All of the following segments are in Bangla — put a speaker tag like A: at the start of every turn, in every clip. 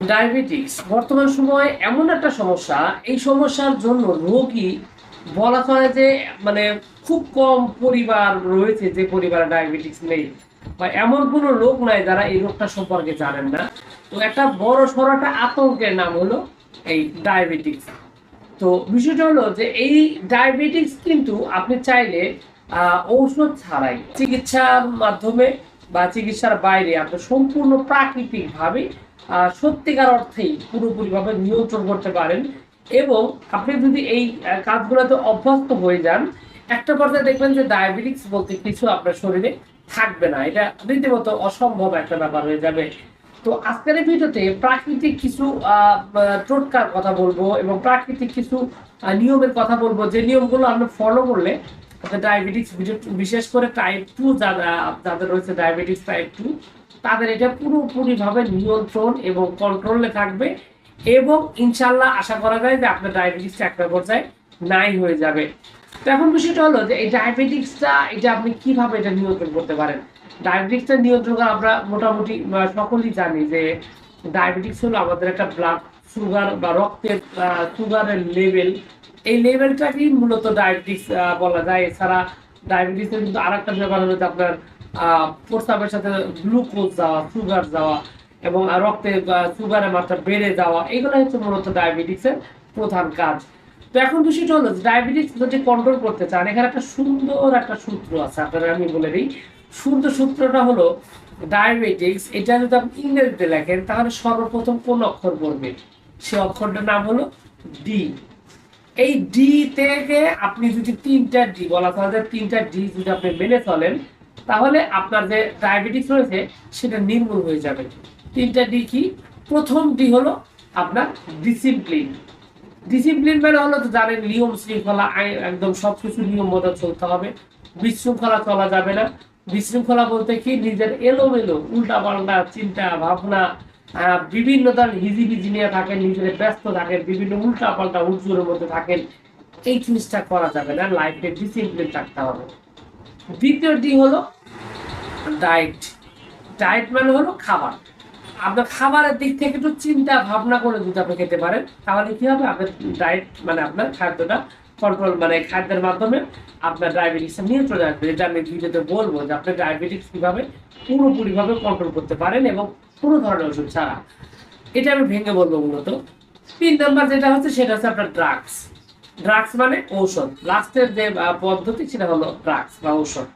A: ডায়াবেটিক্স বর্তমান সময়ে এমন একটা সমস্যা এই সমস্যার জন্য রোগী বলা চলে যে মানে খুব কম পরিবার রয়েছে যে পরিবারে ডায়াবেটিক্স নেই বা এমন কোনো লোক নাই যারা এই রোগটা সম্পর্কে জানেন না। তো একটা বড় সড় একটা আতঙ্কের নাম হলো এই ডায়াবেটিক্স। তো বিষয়টা হলো যে এই ডায়াবেটিক্স কিন্তু আপনি চাইলে ঔষধ ছাড়াই চিকিৎসার মাধ্যমে বা চিকিৎসার বাইরে আপনি সম্পূর্ণ প্রাকৃতিকভাবে আহ, সত্যিকার অর্থেই পুরোপুরিভাবে নিয়ন্ত্রণ করতে পারেন। এবং আপনি যদি এই কাজগুলোতে অভ্যস্ত হয়ে যান, একটা পর্যায়ে দেখবেন যে ডায়াবেটিক্স বলতে কিছু আপনার শরীরে থাকবে না। এটা রীতিমতো অসম্ভব একটা ব্যাপার হয়ে যাবে। তো আজকের ভিডিওতে প্রাকৃতিক কিছু টোটকার কথা বলব এবং প্রাকৃতিক কিছু নিয়মের কথা বলব। যে নিয়মগুলো আমরা ফলো করলে ডায়াবেটিক্স বিশেষ করে টাইপ টু যারা, যাদের রয়েছে ডায়াবেটিক্স টাইপ টু তাদের এটা পুরোপুরিভাবে নিয়ন্ত্রণ এবং কন্ট্রোলে থাকবে এবং ইনশাল্লাহ আশা করা যায় যে আপনার ডায়াবেটিক্সটা একটা পর্যায়ে নাই হয়ে যাবে। তো এখন বিষয়টা হলো যে এই ডায়াবেটিক্সটা এটা আপনি কীভাবে এটা নিয়ন্ত্রণ করতে পারেন? ডায়াবেটিক্সটা নিয়ন্ত্রণ আমরা মোটামুটি সকলেই জানি যে ডায়াবেটিক্স হলো আমাদের একটা ব্লাড সুগার বা রক্তের সুগারের লেভেল এই লেভেলটাকেই মূলত ডায়াবেটিক্স বলা যায়। এছাড়া ডায়াবেটিসের কিন্তু আর একটা ব্যাপার হলো যে আপনার আহ, প্রস্রাবের সাথে গ্লুকোজ যাওয়া সুগার যাওয়া এবং রক্তে সুগারের মাত্রা বেড়ে যাওয়া এগুলো হচ্ছে মূলত ডায়াবেটিক্সের প্রধান কাজ। তো এখন বিষয়টা হলো ডায়াবেটিস যদি কন্ট্রোল করতে চান এখানে একটা সুন্দর একটা সূত্র আছে আপনারা আমি বলে দিই। সুন্দর সূত্রটা হলো ডায়াবেটিক্স এটা যদি আপনি ইংরেজিতে লেখেন তাহলে সর্বপ্রথম কোন অক্ষর পড়বে? সে অক্ষরটার নাম হলো ডি এই ডি থেকে আপনি যদি তিনটা ডি বলা যে তিনটা ডি যদি আপনি মেনে চলেন তাহলে আপনার যে ডায়াবেটিস রয়েছে, সেটা নির্মূল হয়ে যাবে। তিনটা ডি কি? প্রথম ডি হলো আপনার ডিসিপ্লিন ডিসিপ্লিন মানে হলো তো জানেন, নিয়ম শৃঙ্খলা একদম সবকিছু নিয়ম মতো চলতে হবে। বিশৃঙ্খলা চলা যাবে না। বিশৃঙ্খলা বলতে কি? নিজের এলোমেলো উল্টা পাল্টা চিন্তা, ভাবনা বিভিন্ন ধরনের হিজিবিজি নিয়ে থাকেন, নিজের ব্যস্ত থাকেন, বিভিন্ন উল্টা পাল্টা উজ্জ্বলের মধ্যে থাকেন। এই জিনিসটা করা যাবে না। লাইফে ডিসিপ্লিন থাকতে হবে। দ্বিতীয় ডি হলো ডায়েট ডায়েট মানে হলো খাবার। আপনার খাবারের দিক থেকে একটু চিন্তা ভাবনা করে যদি আপনি খেতে পারেন, তাহলে কি হবে? আপনার ডায়েট মানে আপনার খাদ্যটা কন্ট্রোল মানে খাদ্যের মাধ্যমে আপনার ডায়াবেটিসটা নিয়ন্ত্রণে আসবে। যেটা আমি ভিডিওতে বলব যে আপনি ডায়াবেটিস কীভাবে পুরোপুরিভাবে কন্ট্রোল করতে পারেন এবং কোনো ধরনের ওষুধ ছাড়া। এটা আমি ভেঙে বলব মূলত। তিন নাম্বার যেটা হচ্ছে, সেটা হচ্ছে আপনার ড্রাগস ড্রাগস মানে ঔষধ। লাস্টের যে পদ্ধতি সেটা হলো ড্রাগস বা ঔষধ।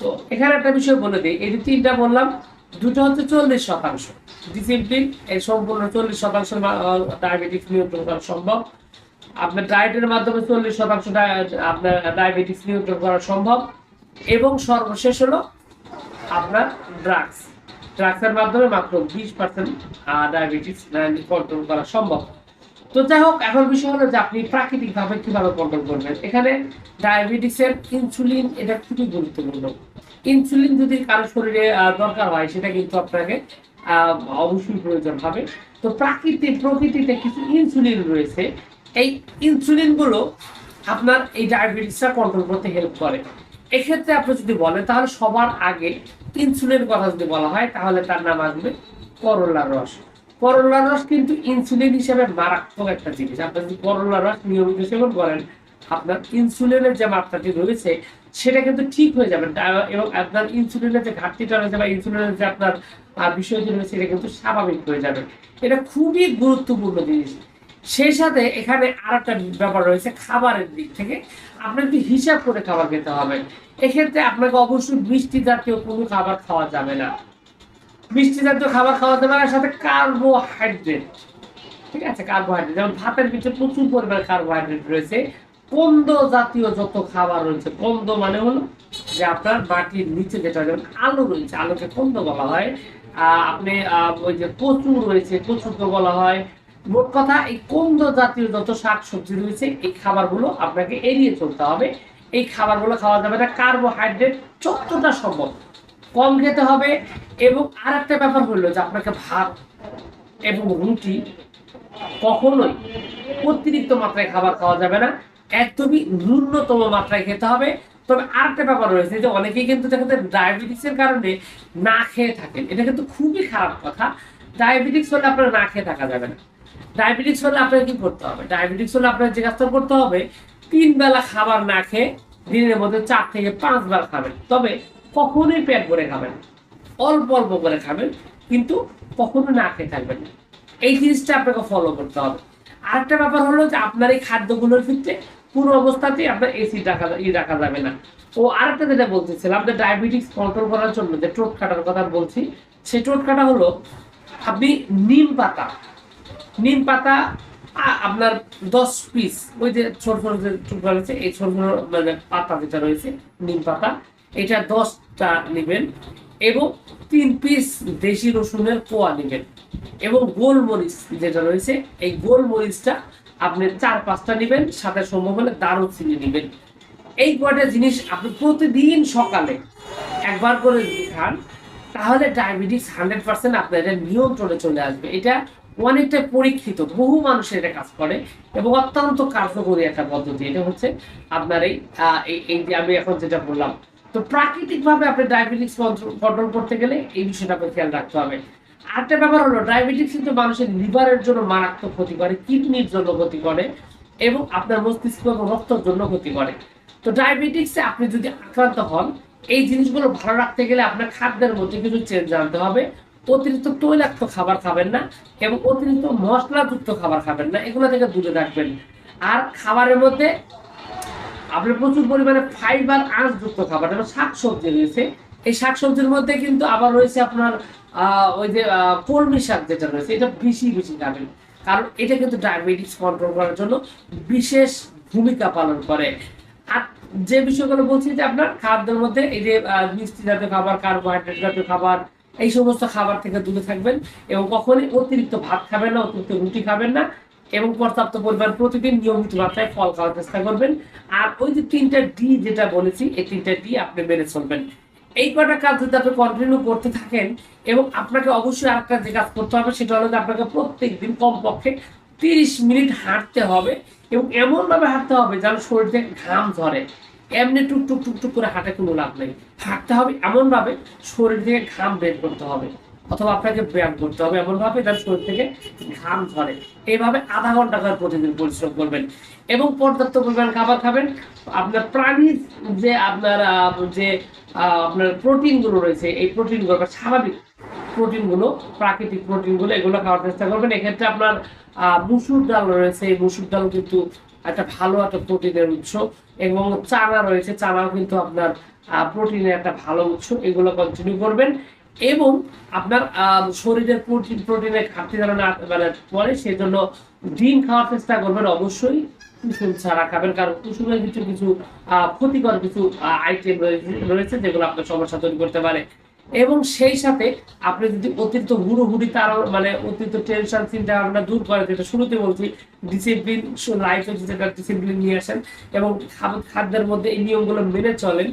A: তো এখানে একটা বিষয় বলে দিই, এই তিনটা বললাম, দুটো হচ্ছে চল্লিশ শতাংশ। ডিসিপ্লিন এই সম্পূর্ণ চল্লিশ শতাংশ ডায়াবেটিক্স নিয়ন্ত্রণ করা সম্ভব। আপনার ডায়েটের মাধ্যমে চল্লিশ শতাংশ আপনার ডায়াবেটিক্স নিয়ন্ত্রণ করা সম্ভব। এবং সর্বশেষ হলো আপনার ড্রাগস ড্রাগসের মাধ্যমে মাত্র বিশ পার্সেন্ট ডায়াবেটিস কন্ট্রোল করা সম্ভব। তো যাই হোক, এখন বিষয় হলো যে আপনি প্রাকৃতিকভাবে কীভাবে কন্ট্রোল করবেন? এখানে ডায়াবেটিসের ইনসুলিন এটা খুবই গুরুত্বপূর্ণ। ইনসুলিন যদি কারও শরীরে দরকার হয়, সেটা কিন্তু আপনাকে অবশ্যই প্রয়োজন হবে। তো প্রাকৃতিক, প্রকৃতিতে কিছু ইনসুলিন রয়েছে। এই ইনসুলিনগুলো আপনার এই ডায়াবেটিসটা কন্ট্রোল করতে হেল্প করে। এক্ষেত্রে আপনি যদি বলেন, তাহলে সবার আগে ইনসুলিনের কথা যদি বলা হয়, তাহলে তার নাম আসবে করল্লার রস। করল্লার রস কিন্তু ইনসুলিন হিসেবে মারাত্মক একটা জিনিস। আপনি যদি করল্লার রস নিয়মিত সেবন করেন, আপনার ইনসুলিনের যে মাত্রাটি রয়েছে, সেটা কিন্তু ঠিক হয়ে যাবে। এবং আপনার ইনসুলিনের যে ঘাটতিটা রয়েছে বা ইনসুলিনের যে আপনার বিষয়টি রয়েছে, সেটা কিন্তু স্বাভাবিক হয়ে যাবে। এটা খুবই গুরুত্বপূর্ণ জিনিস। সেই সাথে এখানে আর একটা ব্যাপার রয়েছে খাবারের দিক থেকে। আপনার একটু হিসাব করে খাবার খেতে হবে, এক্ষেত্রে আপনাকে অবশ্যই মিষ্টি জাতীয় কোনো খাবার খাওয়া যাবে না। মিষ্টি জাতীয় খাবার খাওয়া যাবে না সাথে কার্বোহাইড্রেট ঠিক আছে কার্বোহাইড্রেট যেমন ভাতের ভিতরে প্রচুর পরিমাণে কার্বোহাইড্রেট রয়েছে। কন্দ জাতীয় যত খাবার রয়েছে, কন্দ মানে হলো যে আপনার মাটির নিচে যেটা যেমন আলু রয়েছে, আলুকে কন্দ বলা হয়। আপনি ওই যে কচু রয়েছে, কচুকে বলা হয়। মোট কথা, এই কন্দ জাতীয় যত শাক সবজি রয়েছে, এই খাবারগুলো আপনাকে এড়িয়ে চলতে হবে। এই খাবারগুলো খাওয়া যাবে না। কার্বোহাইড্রেট যতটা সম্ভব। কম খেতে হবে এবং আর একটা ব্যাপার হলো যে আপনাকে ভাত এবং রুটি কখনোই অতিরিক্ত মাত্রায় খাবার খাওয়া যাবে না। একদমই ন্যূনতম মাত্রায় খেতে হবে। তবে আরেকটা ব্যাপার রয়েছে যে অনেকেই কিন্তু দেখা যায় ডায়াবেটিসের কারণে না খেয়ে থাকেন। এটা কিন্তু খুবই খারাপ কথা। ডায়াবেটিক্স হলে আপনার না খেয়ে থাকা যাবে না। ডায়াবেটিক্স হলে আপনাকে কি করতে হবে? ডায়াবেটিক্স হলে আপনার যে কাজটা করতে হবে, তিন বেলা খাবার না খেয়ে দিনের মধ্যে চার থেকে পাঁচ বার খাবেন। তবে কখনোই পেট ভরে খাবেন অল্প অল্প করে খাবেন, কিন্তু কখনো না খেয়ে থাকবেন এই জিনিসটা আপনাকে ফলো করতে হবে। আরেকটা ব্যাপার হলো যে আপনার এই খাদ্যগুলোর ক্ষেত্রে পুরো অবস্থাতেই আপনার এসি রাখা ই রাখা যাবে না। ও আরেকটা যেটা বলতেছিলাম আপনার ডায়াবেটিস কন্ট্রোল করার জন্য যে টোট কাটার কথা বলছি, সেই টোট কাটা হলো আপনি নিম পাতা নিম পাতা আপনার দশ পিস ওই যে ছোট ছোট যে টুকরা রয়েছে, এই ছোট ছোট মানে পাতা যেটা রয়েছে, নিম পাতা এটা দশটা নেবেন এবং তিন পিস দেশি রসুনের কোয়া নেবেন এবং গোলমরিচ যেটা রয়েছে, এই গোলমরিচটা আপনি চার পাঁচটা নেবেন, সাথে সম্ভব হলে দারুচিনি নেবেন। এই কয়টা জিনিস আপনি প্রতিদিন সকালে একবার করে খান, তাহলে ডায়াবেটিস হান্ড্রেড পার্সেন্ট আপনার এটা নিয়ন্ত্রণে চলে আসবে। এটা অনেকটা পরীক্ষিত, বহু মানুষ এটা কাজ করে এবং অত্যন্ত কার্যকরী একটা পদ্ধতি। এটা হচ্ছে আপনার এই- এই যে আমি এখন যেটা বললাম তো প্রাকৃতিকভাবে আপনি ডায়াবেটিস কন্ট্রোল করতে গেলে এই বিষয়টা আপনাকে খেয়াল রাখতে হবে। আরেকটা ব্যাপার হলো ডায়াবেটিস কিন্তু মানুষের লিভারের জন্য মারাত্মক ক্ষতি করে কিডনির জন্য ক্ষতি করে এবং আপনার মস্তিষ্ক এবং রক্তের জন্য ক্ষতি করে। তো ডায়াবেটিক্সে আপনি যদি আক্রান্ত হন, এই জিনিসগুলো ভালো রাখতে গেলে আপনার খাদ্যের মধ্যে কিছু চেঞ্জ আনতে হবে। অতিরিক্ত তৈলাক্ত খাবার খাবেন না এবং অতিরিক্ত মশলাযুক্ত খাবার খাবেন না, এগুলো থেকে দূরে রাখবেন আর খাবারের মধ্যে আপনার প্রচুর পরিমাণে ফাইবার আঁশযুক্ত খাবার, যেমন শাকসবজি রয়েছে। এই শাকসবজির মধ্যে কিন্তু আবার রয়েছে আপনার ওই যে কলমি শাক যেটা রয়েছে, এটা বেশি বেশি খাবেন। কারণ এটা কিন্তু ডায়াবেটিস কন্ট্রোল করার জন্য বিশেষ ভূমিকা পালন করে। আর যে বিষয়গুলো বলছি যে আপনার খাদ্যের মধ্যে এই যে মিষ্টি জাতীয় খাবার কার্বোহাইড্রেট জাতীয় খাবার, এই সমস্ত খাবার থেকে দূরে থাকবেন এবং কখনোই অতিরিক্ত ভাত খাবেন না, অতিরিক্ত রুটি খাবেন না। এবং পর্যাপ্ত পরিমাণ প্রতিদিন নিয়মিত মাত্রায় ফল খাওয়ার চেষ্টা করবেন। আর ওই যে তিনটা ডি যেটা বলেছি, এই তিনটা ডি আপনি মেনে চলবেন। এই কটা কাজ যদি আপনি কন্টিনিউ করতে থাকেন এবং আপনাকে অবশ্যই আরেকটা যে কাজ করতে হবে, সেটা হলো যে আপনাকে প্রত্যেক দিন কমপক্ষে তিরিশ মিনিট হাঁটতে হবে এবং এমনভাবে হাঁটতে হবে যেন শরীর ঘাম ধরে এমনি টুক টুক টুক টুক করে হাঁটে কোনো লাভ নেই। হাঁটতে হবে এমনভাবে শরীর থেকে ঘাম বের করতে হবে। অথবা আপনাকে ব্যায়াম করতে হবে এমনভাবে যার শরীর থেকে ঘাম ঝরে। এইভাবে আধা ঘণ্টা করে প্রতিদিন পরিশ্রম করবেন। এবং পর্যাপ্ত পরিমাণ খাবার খাবেন। আপনার প্রাণীর যে আপনার যে আপনার প্রোটিনগুলো রয়েছে, এই প্রোটিনগুলো স্বাভাবিক প্রোটিনগুলো, প্রাকৃতিক প্রোটিনগুলো, এগুলো খাওয়ার চেষ্টা করবেন। এক্ষেত্রে আপনার মুসুর ডাল রয়েছে। এই মুসুর ডাল কিন্তু একটা ভালো একটা প্রোটিনের উৎস। এবং চানা রয়েছে। চানাও কিন্তু আপনার প্রোটিনের একটা ভালো উৎস। এগুলো কন্টিনিউ করবেন। এবং আপনার শরীরের প্রোটিন প্রোটিনের ঘাটতি না মানে পরে সেই জন্য ডিম খাওয়ার চেষ্টা করবেন অবশ্যই। কুসুম ছাড়া খাবেন, কারণ কুসুমের কিছু কিছু ক্ষতিকর কিছু আইটেম রয়েছে যেগুলো আপনার সমস্যা তৈরি করতে পারে। এবং সেই সাথে আপনি যদি অতিরিক্ত হুড়োহুড়ি, তার মানে অতিরিক্ত টেনশন চিন্তা ভাবনা দূর করে যেটা শুরুতে বলছি ডিসিপ্লিন লাইফে যেটা ডিসিপ্লিন নিয়ে আসেন, এবং খাদ্যের মধ্যে এই নিয়মগুলো মেনে চলেন।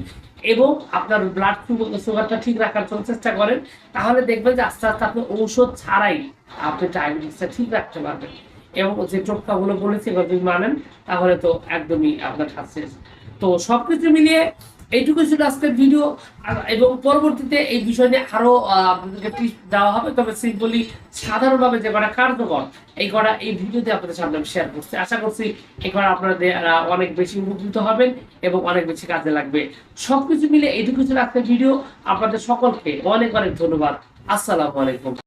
A: এবং আপনার ব্লাড সুগারটা ঠিক রাখার জন্য চেষ্টা করেন, তাহলে দেখবেন যে আস্তে আস্তে আপনি ঔষধ ছাড়াই আপনি ডায়াবেটিসটা ঠিক রাখতে পারবেন। এবং যে টোটকাগুলো বলেছি, এবার যদি মানেন, তাহলে তো একদমই আপনার সাকসেস তো তো সবকিছু মিলিয়ে এইটুকু ছিল আজকের ভিডিও এবং পরবর্তীতে এই বিষয় নিয়ে আরও আহ, আপনাদেরকে টিপস দেওয়া হবে। তবে সিম্পলি সাধারণভাবে যে কটা কার্যকর এই কটা এই ভিডিওতে আপনাদের সামনে আমি শেয়ার করছি। আশা করছি এই কটা আপনাদের অনেক বেশি উপকৃত হবেন এবং অনেক বেশি কাজে লাগবে। সবকিছু মিলে এইটুকু ছিল আজকের ভিডিও আপনাদের সকলকে অনেক অনেক ধন্যবাদ। আসসালামু আলাইকুম।